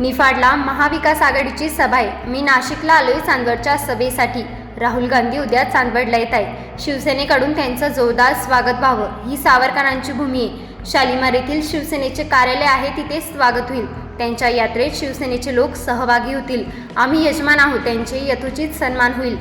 निफाडला महाविकास आघाडीची सभा आहे. मी नाशिकला आलोय चांदवडच्या सभेसाठी. राहुल गांधी उद्या चांदवडला येत आहे शिवसेनेकडून त्यांचं जोरदार स्वागत व्हावं ही सावरकरांची भूमी आहे. शालिमार येथील शिवसेनेचे कार्यालय आहे तिथे स्वागत होईल. त्यांच्या यात्रेत शिवसेनेचे लोक सहभागी होतील. आम्ही यजमान आहोत त्यांचे यथोचित सन्मान होईल.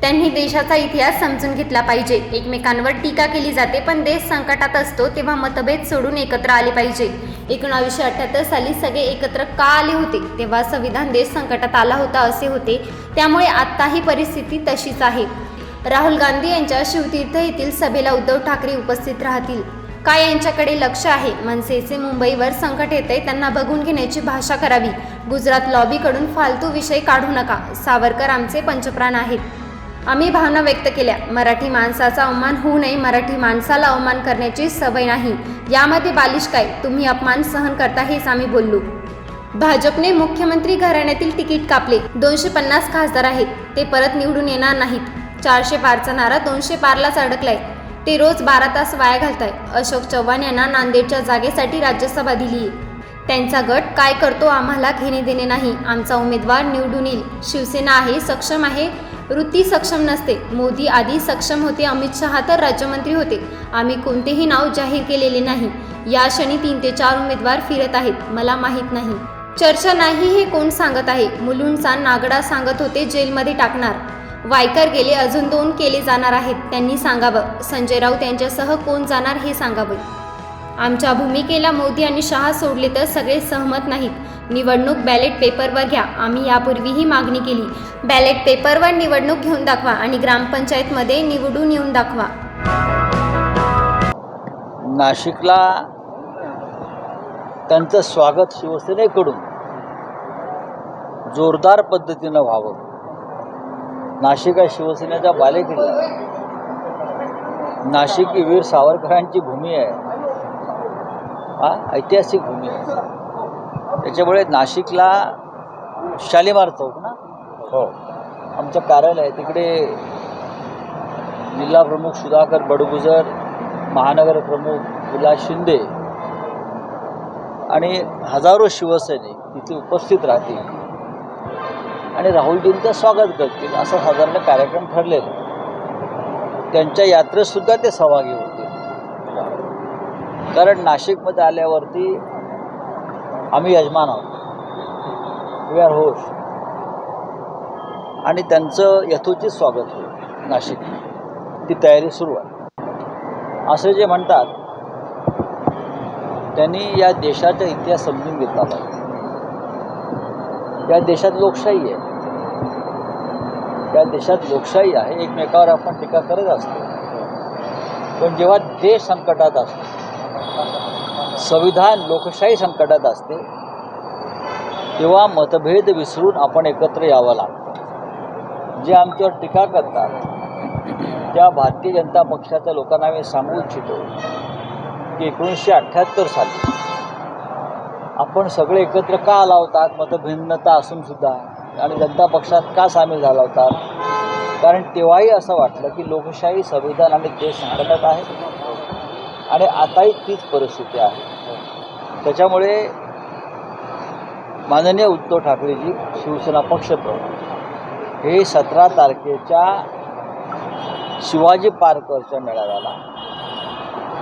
त्यांनी देशाचा इतिहास समजून घेतला पाहिजे. एकमेकांवर टीका केली जाते पण देश संकटात असतो तेव्हा मतभेद सोडून एकत्र आले पाहिजे. एकोणावीसशे अठ्ठ्याहत्तर साली सगळे एकत्र का आले होते? तेव्हा संविधान देश संकटात आला होता असे होते. त्यामुळे आत्ता ही परिस्थिती तशीच आहे. राहुल गांधी यांच्या शिवतीर्थ येथील सभेला उद्धव ठाकरे उपस्थित राहतील. काय यांच्याकडे लक्ष आहे? मनसेचे मुंबईवर संकट येते त्यांना बघून घेण्याची भाषा करावी. गुजरात लॉबीकडून फालतू विषय काढू नका. सावरकर आमचे पंचप्राण आहेत. आम्ही भावना व्यक्त केल्या मराठी माणसाचा अवमान होऊ नये मराठी माणसाला अवमान करण्याची सवय नाही. यामध्ये बालिश काय? तुम्ही अपमान सहन करता हेच आम्ही बोललो. भाजपने मुख्यमंत्री घराण्यातील तिकीट कापले. दोनशे पन्नास खासदार आहेत. ते परत निवडून येणार नाहीत. चारशे बारचा नारा दोनशे पारलाच अडकलाय. ते रोज बारा तास वाया घालताय. अशोक चव्हाण यांना नांदेडच्या जागेसाठी राज्यसभा दिली त्यांचा गट काय करतो आम्हाला घेणे देणे नाही. आमचा उमेदवार निवडून येईल. शिवसेना आहे सक्षम आहे वृत्ती सक्षम नसते. मोदी आधी सक्षम होते अमित शहा तर राज्यमंत्री होते. आम्ही कोणतेही नाव जाहीर केलेले नाही. या क्षणी तीन ते चार उमेदवार फिरत आहेत मला माहीत नाही. चर्चा नाही हे कोण सांगत आहे? मुलुंडचा नागडा सांगत होते जेलमध्ये टाकणार. वायकर गेले अजून दोन केले जाणार आहेत. त्यांनी सांगावं संजय राऊत यांच्यासह कोण जाणार हे सांगावं. आमच्या भूमिकेला मोदी आणि शहा सोडले तर सगळे सहमत नाहीत. निवडणूक बॅलेट पेपरवर घ्या. आम्ही यापूर्वीही मागणी केली. बॅलेट पेपरवर निवडणूक घेऊन दाखवा आणि ग्रामपंचायतमध्ये निवडून येऊन दाखवा. नाशिकला त्यांचं स्वागत शिवसेनेकडून जोरदार पद्धतीनं व्हावं. नाशिक हा शिवसेनेचा बालेकिल्ला. नाशिक ही वीर सावरकरांची भूमी आहे. हा ऐतिहासिक भूमी आहे. त्याच्यामुळे नाशिकला शालिमार चौक ना हो? आमचं कार्यालय आहे. तिकडे जिल्हा प्रमुख सुधाकर बडगुजर महानगर प्रमुख विलास शिंदे आणि हजारो शिवसैनिक तिथे उपस्थित राहतील. आणि राहुलजींचं स्वागत करतील असा साधारण कार्यक्रम ठरलेला. त्यांच्या यात्रेतसुद्धा ते सहभागी होतील. कारण नाशिकमध्ये आल्यावरती आम्ही यजमान आहोत. वी आर होश आणि त्यांचं यथोचित स्वागत होईल नाशिक. ती तयारी सुरू आहे. असे जे म्हणतात त्यांनी या देशाचा इतिहास समजून घेतला पाहिजे. या देशात लोकशाही आहे. या देशात लोकशाही आहे एकमेकावर आपण टीका करत असतो. पण जेव्हा देश संकटात असतो संविधान लोकशाही संकटात असते तेव्हा मतभेद विसरून आपण एकत्र यावं लागतं. जे आमच्यावर टीका करतात त्या भारतीय जनता पक्षाच्या लोकांना मी सांगू इच्छितो की एकोणीसशे अठ्ठ्याहत्तर साली आपण सगळे एकत्र का आला होतात? मतभिन्नता असून सुद्धा आणि जनता पक्षात का सामील झाला होता? कारण तेव्हाही असं वाटलं की लोकशाही संविधान आणि देश संकटात आहे. आणि आताही तीच परिस्थिती आहे. त्याच्यामुळे माननीय उद्धव ठाकरेजी शिवसेना पक्षप्रमुख हे सतरा तारखेच्या शिवाजी पार्कवरच्या मेळाव्याला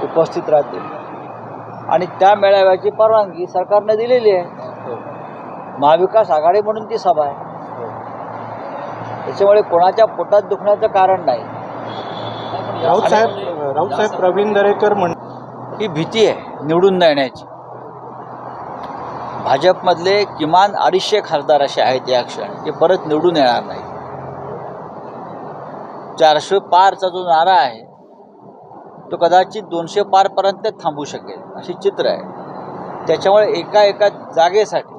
उपस्थित राहतील. आणि त्या मेळाव्याची परवानगी सरकारने दिलेली आहे. महाविकास आघाडी म्हणून ती सभा आहे. त्याच्यामुळे कोणाच्या पोटात दुखण्याचं कारण नाही. राऊत साहेब राऊत साहेब प्रवीण दरेकर म्हण ही भीती आहे निवडून जाण्याची येण्याची भाजपमधले किमान अडीचशे खासदार असे आहेत या क्षणी. ते परत निवडून येणार नाही. चारशे पारचा जो नारा आहे तो कदाचित दोनशे पारपर्यंत थांबू शकेल अशी चित्र आहे. त्याच्यामुळे एका एका जागेसाठी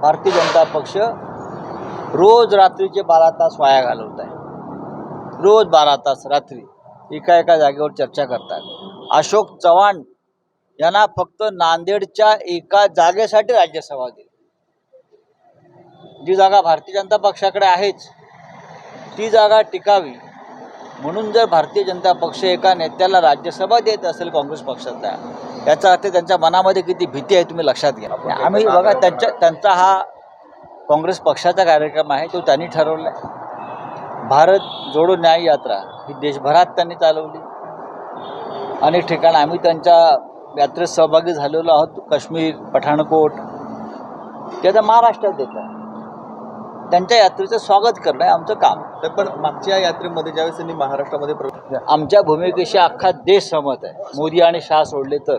भारतीय जनता पक्ष रोज रात्रीचे बारा तास वाया घालवत आहे. रोज बारा तास रात्री. एका एका जागेवर चर्चा करतात. अशोक चव्हाण यांना फक्त नांदेडच्या एका जागेसाठी राज्यसभा दिली. जी जागा भारतीय जनता पक्षाकडे आहेच ती जागा टिकावी. म्हणून जर भारतीय जनता पक्ष एका नेत्याला राज्यसभा देत असेल काँग्रेस पक्षाचा याचा अर्थ त्यांच्या मनामध्ये किती भीती आहे तुम्ही लक्षात घ्या. आम्ही बघा त्यांच्या त्यांचा हा काँग्रेस पक्षाचा कार्यक्रम आहे तो त्यांनी ठरवला आहे भारत जोडो न्याय यात्रा. ही देशभरात त्यांनी चालवली. अनेक ठिकाणी आम्ही त्यांच्या यात्रेत सहभागी झालेलो आहोत. काश्मीर पठाणकोट ते आता महाराष्ट्रात येतात त्यांच्या यात्रेचं स्वागत करणं हे आमचं काम तर पण मागच्या यात्रेमध्ये ज्यावेळेस त्यांनी महाराष्ट्रामध्ये प्रवेश आमच्या भूमिकेशी अख्खा देश सहमत आहे. मोदी आणि शाह सोडले तर.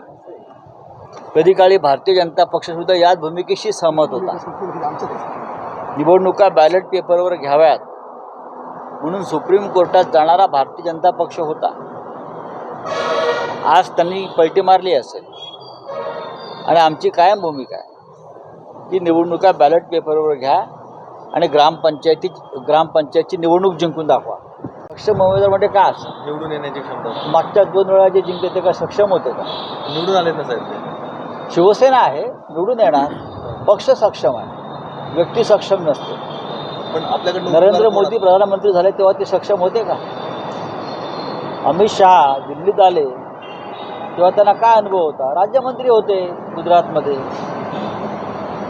कधी काळी भारतीय जनता पक्ष सुद्धा याच भूमिकेशी सहमत होता. निवडणुका बॅलेट पेपरवर घ्याव्यात. म्हणून सुप्रीम कोर्टात जाणारा भारतीय जनता पक्ष होता. आज त्यांनी पलटी मारली असेल. आणि आमची कायम भूमिका आहे. की निवडणुका बॅलेट पेपरवर घ्या आणि ग्रामपंचायती ग्रामपंचायतची निवडणूक जिंकून दाखवा. सक्षम उमेदवार म्हणजे काय असं? निवडून येण्याची क्षमता मागच्या दोन वेळा जे जिंकले ते काय सक्षम होते का? निवडून आले ना साहेब ते. शिवसेना आहे निवडून येणार. पक्ष सक्षम आहे. व्यक्ती सक्षम नसते. पण आपल्याकडे नरेंद्र मोदी प्रधानमंत्री झाले तेव्हा ते सक्षम होते का? अमित शहा दिल्लीत आले तेव्हा त्यांना काय अनुभव होता? राज्यमंत्री होते गुजरातमध्ये.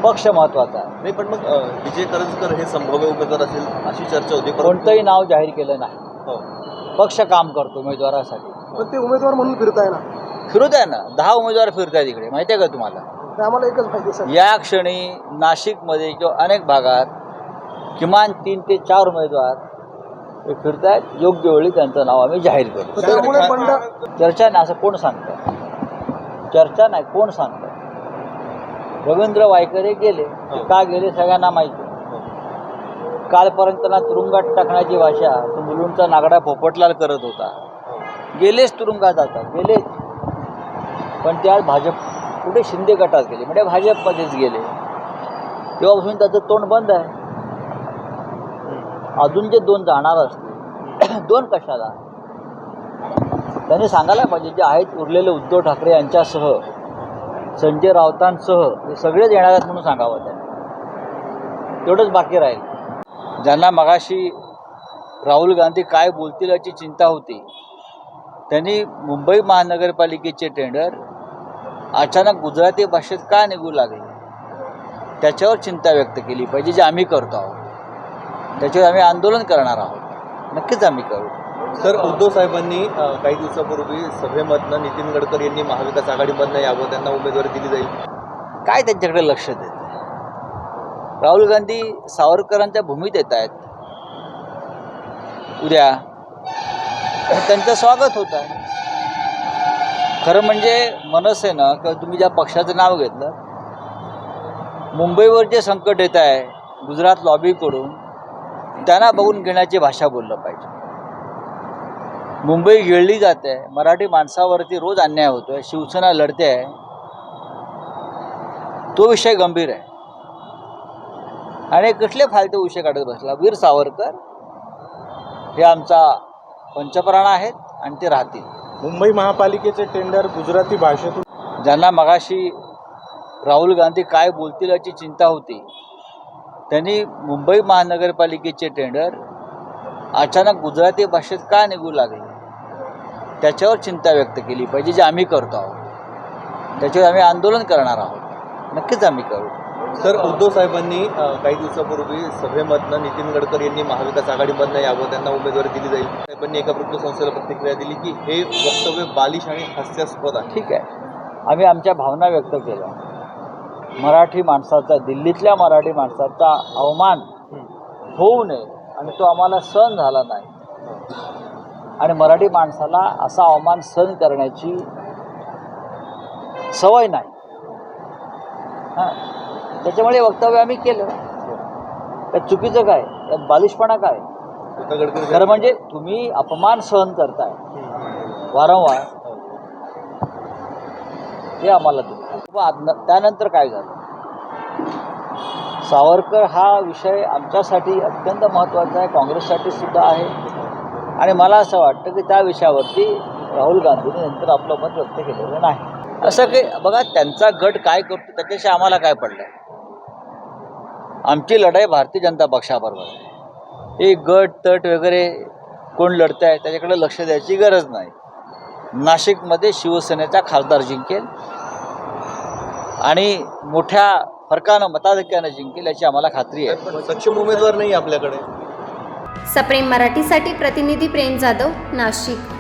पक्ष महत्त्वाचा आहे नाही पण मग विजय करंजकर हे संभाव्य उमेदवार असेल अशी चर्चा होती कोणतंही नाव जाहीर केलं नाही. हो. पक्ष काम करतो उमेदवारासाठी. पण ते उमेदवार म्हणून फिरताय ना. फिरू द्या ना. दहा उमेदवार फिरतायत इकडे माहिती आहे का तुम्हाला? ते आम्हाला एकच माहिती या क्षणी नाशिकमध्ये किंवा अनेक भागात किमान तीन ते चार उमेदवार हे फिरतायत. योग्य वेळी त्यांचं नाव आम्ही जाहीर करू चर्चा नाही असं कोण सांगतं? चर्चा नाही कोण सांगतं? रवींद्र वायकरे गेले. ते का गेले सगळ्यांना माहिती. कालपर्यंत त्यांना तुरुंगात टाकण्याची भाषा तो मुलुंडचा नागडा पोपटलाल करत होता. गेलेच तुरुंगात आता गेलेच. पण ते आज भाजप कुठे शिंदे गटात गेले म्हणजे भाजपमध्येच गेले. तेव्हापासून त्याचं तोंड बंद आहे. अजून जे दोन जाणार असतील दोन कशाला? त्यांनी सांगायला पाहिजे जे आहेत उरलेले उद्धव ठाकरे यांच्यासह संजय राऊतांसह हे सगळेच येणार आहेत म्हणून सांगावं त्यांनी. तेवढंच बाकी राहील. ज्यांना मगाशी राहुल गांधी काय बोलतील याची चिंता होती त्यांनी मुंबई महानगरपालिकेचे टेंडर अचानक गुजराती भाषेत का निघू लागले? त्याच्यावर चिंता व्यक्त केली पाहिजे जे आम्ही करतो आहोत. त्याच्यावर आम्ही आंदोलन करणार आहोत. नक्कीच आम्ही करू. सर उद्धव साहेबांनी अ, काही दिवसापूर्वी सभेमधनं नितीन गडकरी यांनी महाविकास आघाडीमधनं यावं त्यांना उमेदवारी दिली जाईल. काय त्यांच्याकडे लक्ष देत राहुल गांधी सावरकरांच्या भूमीत येत आहेत. उद्या त्यांचं स्वागत होत आहे. खरं म्हणजे मनसेनं किंवा तुम्ही ज्या पक्षाचं नाव घेतलं मुंबईवर जे संकट येत आहे गुजरात लॉबीकडून त्यांना बघून घेण्याची भाषा बोललं पाहिजे. मुंबई गिळली जाते मराठी माणसावरती रोज अन्याय होतो आहे शिवसेना लढते आहे. तो विषय गंभीर आहे. आणि कुठले फालतू विषय काढत बसला? वीर सावरकर हे आमचा पंचप्राण आहेत आणि ते राहतील. मुंबई महापालिकेचे टेंडर गुजराती भाषेतून ज्यांना मगाशी राहुल गांधी काय बोलतील याची चिंता होती त्यांनी मुंबई महानगरपालिकेचे टेंडर अचानक गुजराती भाषेत का निघू लागले? त्याच्यावर चिंता व्यक्त केली पाहिजे जे आम्ही करतो आहोत. त्याच्यावर आम्ही आंदोलन करणार आहोत. नक्कीच आम्ही करू. सर उद्धव साहेबांनी काही दिवसापूर्वी सभेमधनं नितीन गडकरी यांनी महाविकास आघाडीमधनं यावं त्यांना उमेदवारी दिली जाईल. साहेबांनी एका वृत्तसंस्थेला प्रतिक्रिया दिली की हे वक्तव्य बालिश आणि हास्यास्पद आहे. ठीक आहे. आम्ही आमच्या भावना व्यक्त केल्या. मराठी माणसाचा दिल्लीतल्या मराठी माणसाचा अवमान होऊ नये आणि तो आम्हाला सहन झाला नाही. आणि मराठी माणसाला असा अवमान सहन करण्याची सवय नाही. हां. त्याच्यामुळे वक्तव्य आम्ही केलं. त्यात चुकीचं काय? त्यात बालिशपणा काय? खरं म्हणजे तुम्ही अपमान सहन करताय. वारंवार. हे आम्हाला त्यानंतर काय झालं? सावरकर हा विषय आमच्यासाठी अत्यंत महत्त्वाचा आहे. काँग्रेससाठी सुद्धा आहे. आणि मला असं वाटतं की त्या विषयावरती राहुल गांधींनी नंतर आपलं मत व्यक्त केलेलं नाही. असं की बघा त्यांचा गट काय करतो त्याच्याशी आम्हाला काय पडलं? आमची लढाई भारतीय जनता पक्षाबरोबर आहे. हे गट तट वगैरे कोण लढत आहे त्याच्याकडे लक्ष द्यायची गरज नाही. नाशिकमध्ये शिवसेनेचा खासदार जिंकेल. आणि मोठ्या फरकानं मताधिक्यानं जिंकेल याची आम्हाला खात्री आहे. सक्षम उमेदवार नाही आपल्याकडे. सप्रेम मराठीसाठी प्रतिनिधी प्रेम जाधव नाशिक.